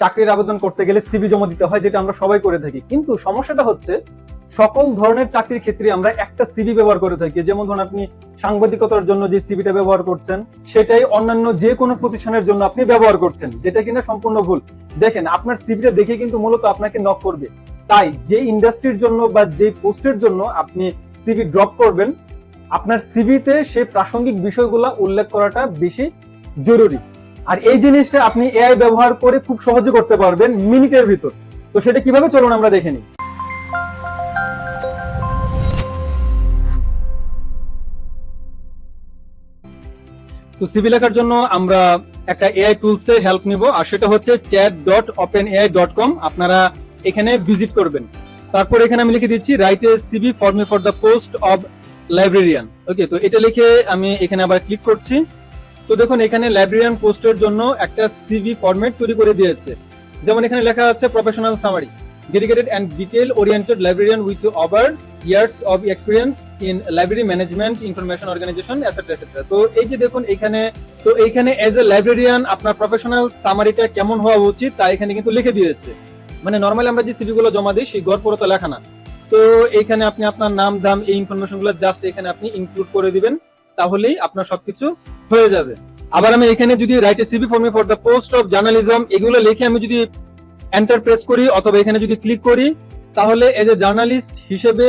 চাকরির আবেদন করতে গেলে সিভি জমা দিতে হয়, যেটা আমরা সবাই করে থাকি। কিন্তু সমস্যাটা হচ্ছে, সকল ধরনের চাকরির ক্ষেত্রে আমরা একটা সিভি ব্যবহার করে থাকি। যেমন ধরুন আপনি সাংবাদিকতার জন্য যে সিভিটা ব্যবহার করছেন, সেটাই অন্যান্য যে কোনো প্রতিষ্ঠানের জন্য আপনি ব্যবহার করছেন, যেটা কিনা সম্পূর্ণ ভুল। দেখেন, আপনার সিভিটা দেখে কিন্তু মূলত আপনাকে নক করবে। তাই যে ইন্ডাস্ট্রির জন্য বা যে পোস্টের জন্য আপনি সিভি ড্রপ করবেন, আপনার সিভিতে সেই প্রাসঙ্গিক বিষয়গুলো উল্লেখ করাটা বেশি জরুরি। আর এই জিনিসটা আপনি এআই ব্যবহার করে খুব সহজে করতে পারবেন মিনিটের ভিতর। তো সেটা কীভাবে চলুন আমরা দেখে নিই। তো সিভি লেখার জন্য আমরা একটা এআই টুলস হেল্প নিব, আর সেটা হচ্ছে chat dot open AI dot com আপনারা এখানে ভিজিট করবেন। তারপর এখানে আমি লিখে দিচ্ছি write a CV for for the post of librarian okay তো এটা লিখে আমি এখানে আবার ক্লিক করছি। তো দেখুন, এখানে লাইব্রেরিয়ান পোস্টের জন্য একটা সিভি ফরম্যাট তৈরি করে দিয়েছে। যেমন এখানে লেখা আছে professional summary dedicated and detail oriented librarian with over years of experience in library management information organisation etcetera etcetera তো এই যে দেখুন, এখানে, তো এইখানে এজ এ লাইব্রেরিয়ান আপনার প্রফেশনাল সামারিটা কেমন হওয়া উচিত তা এখানে কিন্তু লিখে দিয়েছে। মানে নর্মালি আমরা যে সিভি গুলো জমা দিই, সেই গড় পুরোটা লেখা না। তো এখানে আপনি আপনার নাম, দাম, এই ইনফরমেশনগুলো জাস্ট এখানে আপনি ইনক্লুড করে দিবেন। তাহলেই আপনার সবকিছু হয়ে যাবে। আবার আমি এখানে যদি write a CV for me for the post of journalism এগুলো লিখে আমি যদি এন্টার প্রেস করি অথবা এখানে যদি ক্লিক করি, তাহলে এজ এ জার্নালিস্ট হিসেবে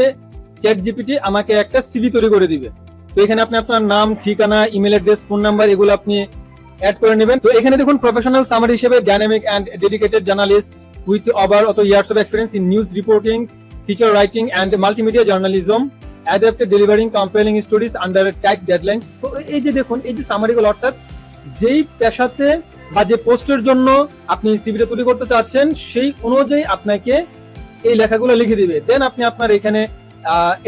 চ্যাট জিপিটি আমাকে একটা সিভি তৈরি করে দিবে। তো এখানে আপনি আপনার নাম, ঠিকানা ইমেল অ্যাড্রেস ফোন নাম্বার এগুলো আপনি অ্যাড করে নেবেন। তো এখানে দেখুন প্রফেশনাল সামারি হিসেবে dynamic and dedicated journalist with over অত years of experience in news reporting feature writing and multimedia journalism adapted delivering compelling stories under tight deadlines এই যে দেখুন, এই যে সামারিগুলো অর্থাৎ যেই পেশাতে বা যে পোস্টের জন্য আপনি সিভিটা তৈরি করতে চাচ্ছেন, সেই অনুযায়ী আপনাকে এই লেখাগুলো লিখে দিবে। দেন আপনি আপনার এখানে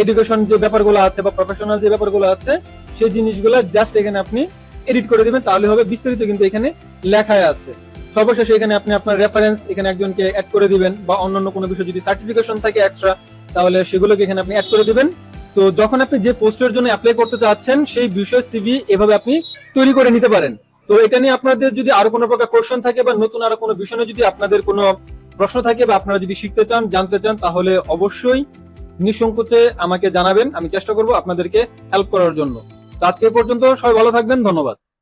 এডুকেশন যে ব্যাপারগুলো আছে বা প্রফেশনাল যে ব্যাপারগুলো আছে, সেই জিনিসগুলো জাস্ট এখানে আপনি এডিট করে দিবেন, তাহলে হবে বিস্তারিত কিন্তু এখানে লেখায় আছে। সর্বশেষে এখানে আপনি আপনার রেফারেন্স এখানে একজনকে অ্যাড করে দিবেন বা অন্যান্য কোনো বিষয় যদি সার্টিফিকেশন থাকে এক্সট্রা তাহলে সেগুলোকে এখানে আপনি অ্যাড করে দিবেন। তো যখন আপনি যে পোস্টের জন্য অ্যাপ্লাই করতে চাচ্ছেন, সেই বিষয় সিভি এভাবে আপনি তৈরি করে নিতে পারেন। তো এটা নিয়ে আপনাদের যদি আরও কোনো প্রকার কোশ্চেন থাকে বা নতুন আরও কোনো বিষয় যদি আপনাদের কোনো প্রশ্ন থাকে বা আপনারা যদি শিখতে চান, জানতে চান, তাহলে অবশ্যই নিঃসংকোচে আমাকে জানাবেন। আমি চেষ্টা করব আপনাদেরকে হেল্প করার জন্য। তো আজকে পর্যন্ত সবাই ভালো থাকবেন। ধন্যবাদ।